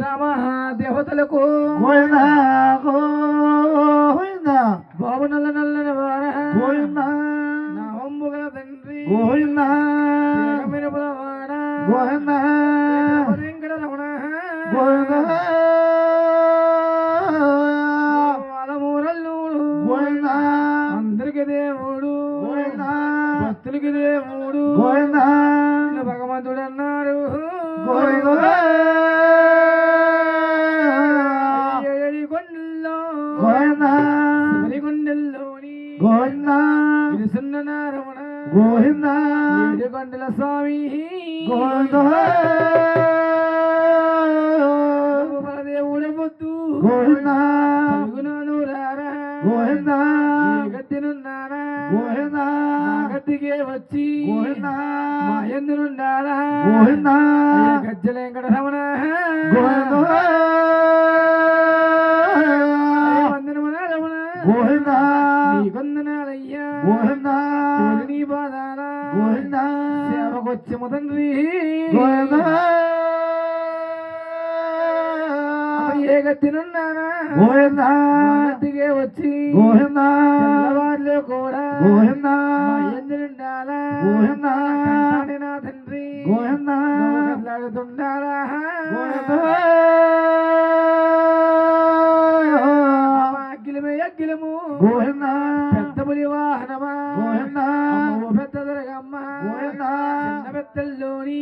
గ్రామ దేవతలకు బాబు నల్ల నల్లని వార నా హొమ్ముగల తండ్రి మిరపల వాడ వెంకట రమణ. అలమూరల్లుడు అందరికి దేవుడు. భక్తులకి దేవుడు. భగవంతుడు అన్నారు కొండల స్వామి. గోవిందేవుడ ముద్దు గోవిందాను రారా గోవిందా. గద్దెనున్నారా గోవిందా. గద్దెకే వచ్చి. గోవిందా. ఎందునున్నారా గోవిందా. గజ్జలేంకట రమణ గోవిందా. వచ్చము తండ్రి. ఏగతినున్నానా వచ్చి గోవిందా. అగ్గిలము పెద్ద బలి వాహనమా? పెద్ద వార్తల్లోని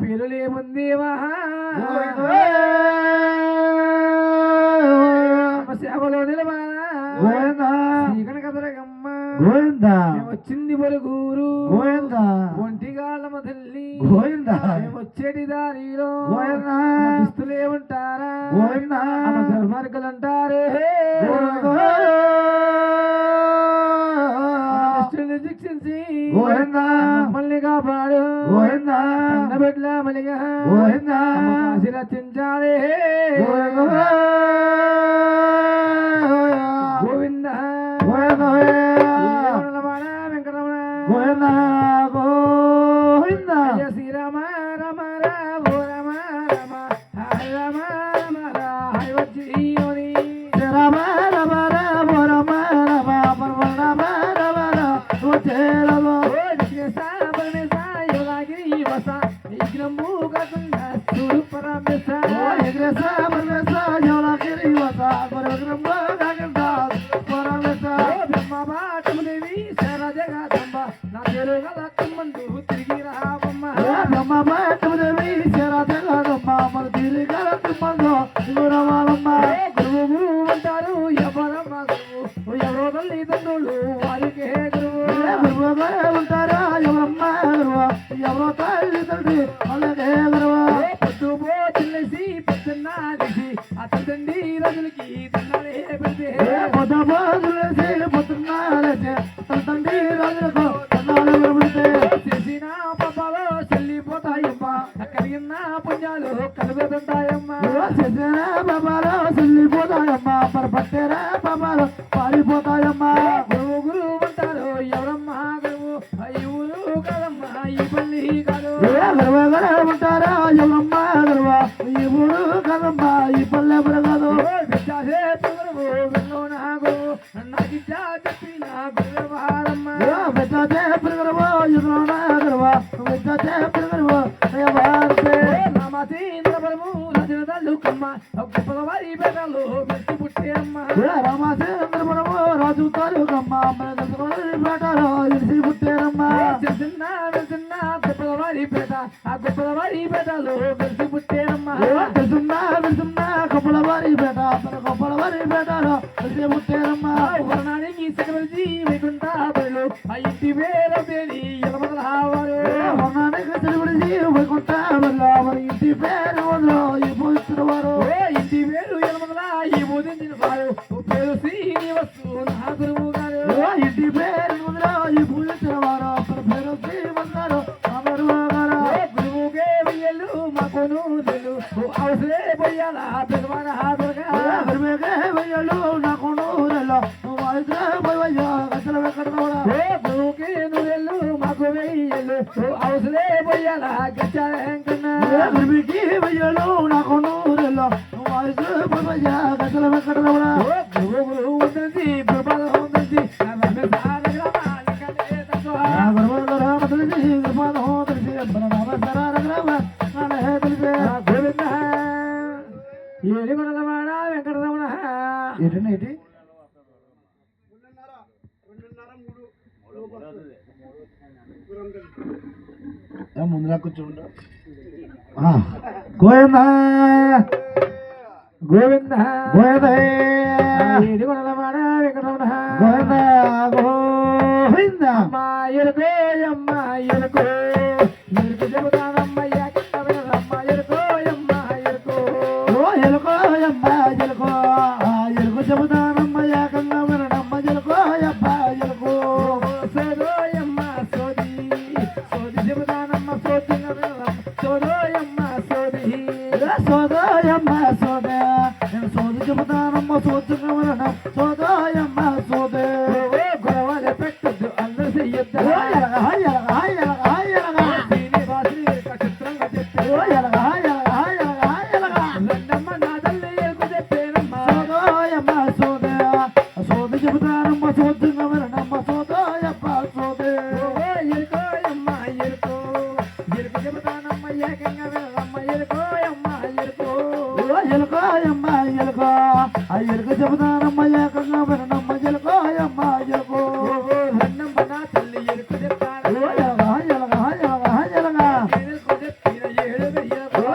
పేరులేముందేవా సేవలో నిలవాగనకదరగమ్మ వచ్చింది పొరుగురు వచ్చేటి దారిలో. దుస్తులే ఉంటారా? అంటారే శిక్షించి బిడ్డ మలిగా రచించాలే గోవిందా గోవింద గోవిందా రమణ వెంకటరమణ గోవిందా గోవిందా శ్రీరామ రమ రామ రమ రమ హర రమ రమ హాయ్ వచ్చి రమ కలిగిన పాపాలు చెల్లిపోతాయమ్మా. కలిగిన పుణ్యాలు కలిగిపోతాయమ్మా చేసిన పాపాలు చెల్లిపోతాయమ్మా. మరి పట్టిన పాపాలు పారిపోతాయమ్మా. గురువు ఎవరమ్మా ఈ పల్లి కాదు. గురువు గురువు ఈ పల్లె ఎవరు కాదు? గురువు నాకు రామాసేంద్రపురము రాజు తాలూకమ్మ పేట రాజు పుట్టేరమ్మా చిన్న చిన్న గొప్పలవారి పేట ఆ గొప్పలవారి పేటలో ఇంటి వేల పేరు అనుకుంటా వల్ల మరి ఇంటి పేరు ఈ పోస్తున్నారు ఇంటి అవసరే పోయాలా పెద్దవాడ హాజరుగా నాకు la chachangana. Me bimiki bayalo una conodela. No más se puede ya, se le va a cargar. Yo, yo, yo, yo, yo, yo, yo, ముందుగా కూర్చోండి గోవింద. గోవింద. గోవింద. ఏడుకొండలవాడ వెంకటరమణ. గోవింద. గోవింద. అమ్మా ఎరుకో సోదయమ్మ సోద నేను సోదు చెబుతానమ్మ సోదుగా వినడం సోదయమ్మ సోదే గొడవలు పెట్టద్దు అందరు చెయ్యొద్దు ఓ ఎలగ ఎలగ ఎలగ ఎలగ శ్రీనివాసుని చిత్రంగా ఓ చెప్పారు ఎలగ ఎలగ ఎలగ ఎలుక చెబుతానమ్మ ఏకంగా వినడమ్మ ఎలుకో అమ్మ ఎలుకో రెండమ్మ నా తల్లి ఎరుకు చెప్తాను ఎలగ ఎలగ ఎలగ. ఎలగ ఎరుకు చెప్పిన ఏడు ఓ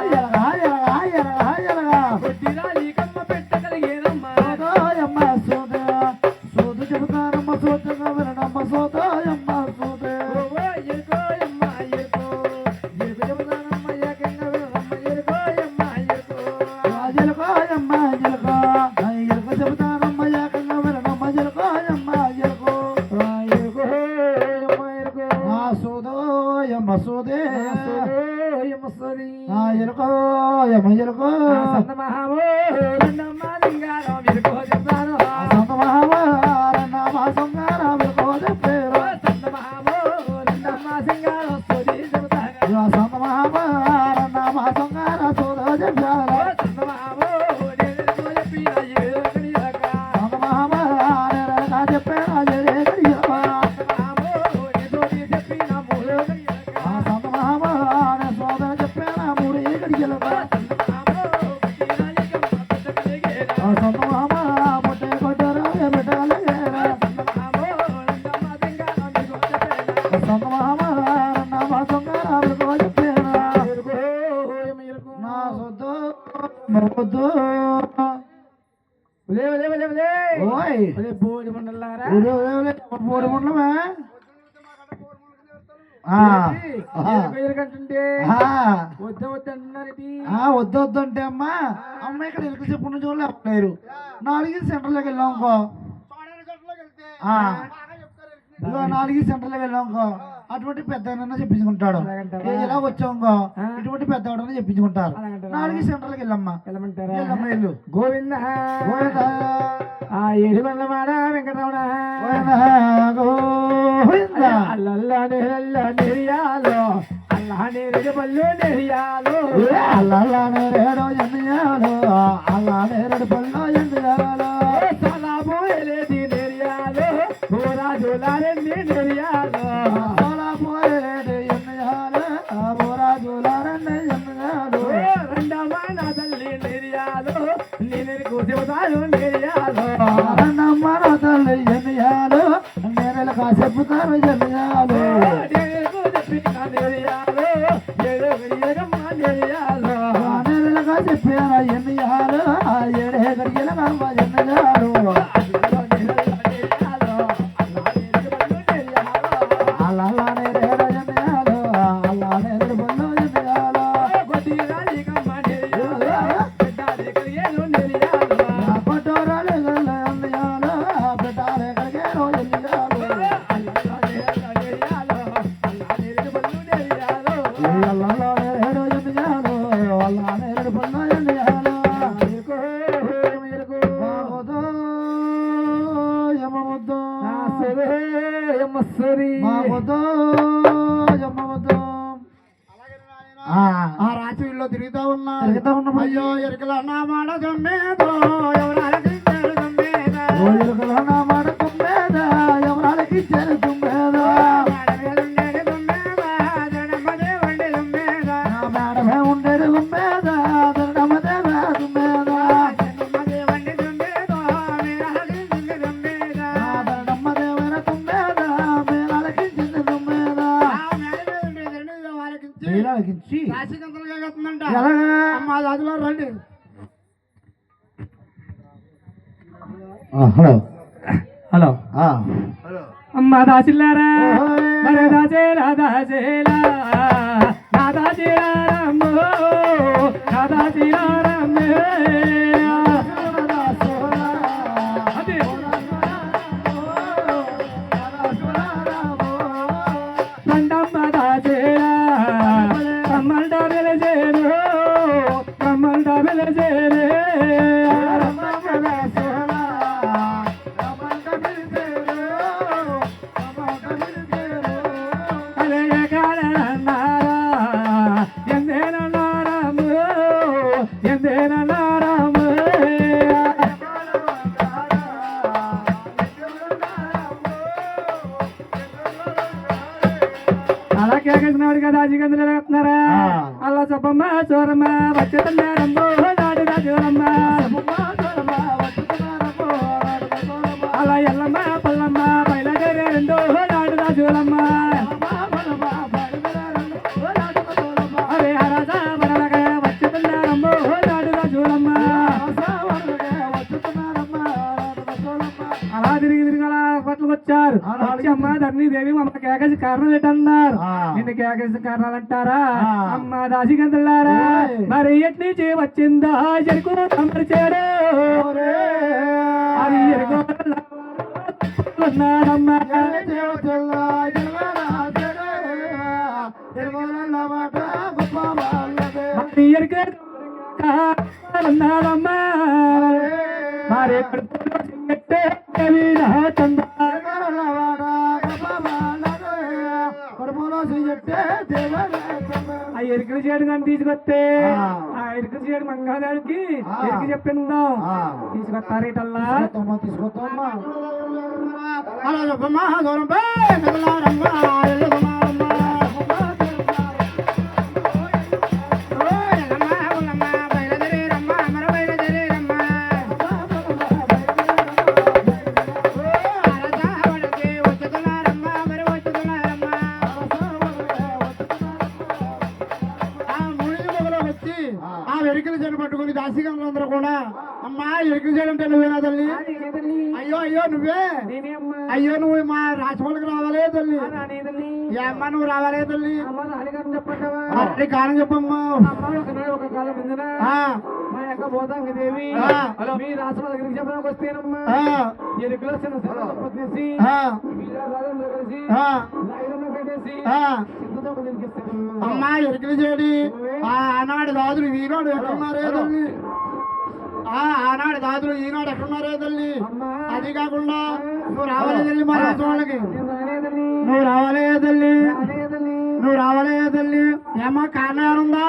మూడు కడియలమా వద్ద వద్ద వద్దు వద్దు అంటే అమ్మా అమ్మ ఇక్కడ ఇరుకు చెప్పు నుంచి వాళ్ళు లేరు నాలుగు సెంటర్లోకి వెళ్ళాం అనుకో. నాలుగు సెంటర్లోకి వెళ్ళాం అనుకో. అటువంటి పెద్ద చెప్పించుకుంటాడు. ఇలా వచ్చాంకో ఆ. ఇటువంటి పెద్దవాడని చెప్పించుకుంటారు? నాలుగు సెంటర్లోకి వెళ్ళమ్మా. వెళ్ళమంటారా? గోవింద. గోవిందా, ఆ ఏడు బండ్లమాడ వెంకటరమణ. గోవిందా. అల్లల్లా నెరల్ల నెరియాలో అల్లా నెరడు పళ్ళు నెరియాలో ఏ? అల్లానే రేడో ఎన్నియాలో అల్లానే రెడు పళ్ళు ఎన్నియాలో సలాము ఎలేది నెరియాలో ఓ రాజులారెన్ని నెరియాలో అలా పోయేడు ఎన్నియాలో ఆ బోరాజులారండి ఎన్నియాలో. రెండమ్మ నా తల్లి నెరియాలో నేను కూర్చుతాను నెరియాలో అన్నమ్మ నా తల్లి నేను కాసేపుతాను మా వద్దు ఆ రాత్రి ఇల్లు తిరుగుతా ఉన్నా. తిరుగుతా ఉన్నా అయ్యో ఎరకల నా మాట జమ్మేదో. ఎవరు అలకించారు నా మాట జమ్మేదా ఎవరు అలకించారు జమ్మేదా? దాదులో రండి. హలో. హలో. ఆ. అమ్మ దాసిల్లారా. మరి దాసేలా దాసేలా. నా దాసిలారమ్మో నా దాసిలారమ్మే అలా ఎల్లమ్మ పల్లమ్మ బయలుదేరే రెండో నాడు రాజులమ్మ. వచ్చి అమ్మ ధరణి దేవి మమ్మ కేకేసి కారణాలు ఏంటన్నారు ఆ. నిన్ను కేకేసి కారణాలు అంటారా. అమ్మ. మరి ఎట్ నుంచి వచ్చిందా చెరుకు తమరు చేడు అది మరి చందా చేయడం కానీ తీసుకొస్తే ఆ. ఎరుకల చేయడం మంగాదానికి ఆ. ఎరుకు చెప్పిందాం ఆ. తీసుకొస్తారేటల్లా తీసుకొస్తామ్మా చెడు పట్టుకుని దాసిగంలో అందరూ కూడా అమ్మా అంటే నువ్వేనా తల్లి? అయ్యో అయ్యో నువ్వే? అయ్యో నువ్వు మా రాజమౌళికి రావాలే తల్లి. అమ్మ నువ్వు రావాలే తల్లి. అప్పటి కాలం చెప్పమ్మా. అమ్మ ఒకనాడు ఒక కాలం ముందున ఆ, మా యొక్క. మీ రాష్ట్రం దగ్గరికి చెప్పడానికి వస్తేనమ్మా. ఆ, ఎరుకులో చిన్న కలిసి పెట్టేసి అమ్మా ఎరికలు చేడి ఆ ఆనాడు దాదులు ఈనాడు ఎక్కడున్నారే తల్లి? ఆ ఆనాడు దాదులు ఈనాడు ఎక్కడున్నారే తల్లి? అది కాకుండా నువ్వు రావాలే తల్లి మా నేను రాలేదని నువ్వు రావాలే తల్లి. నువ్వు రావాలే తల్లి. ఏమ్మా కారణం ఉందా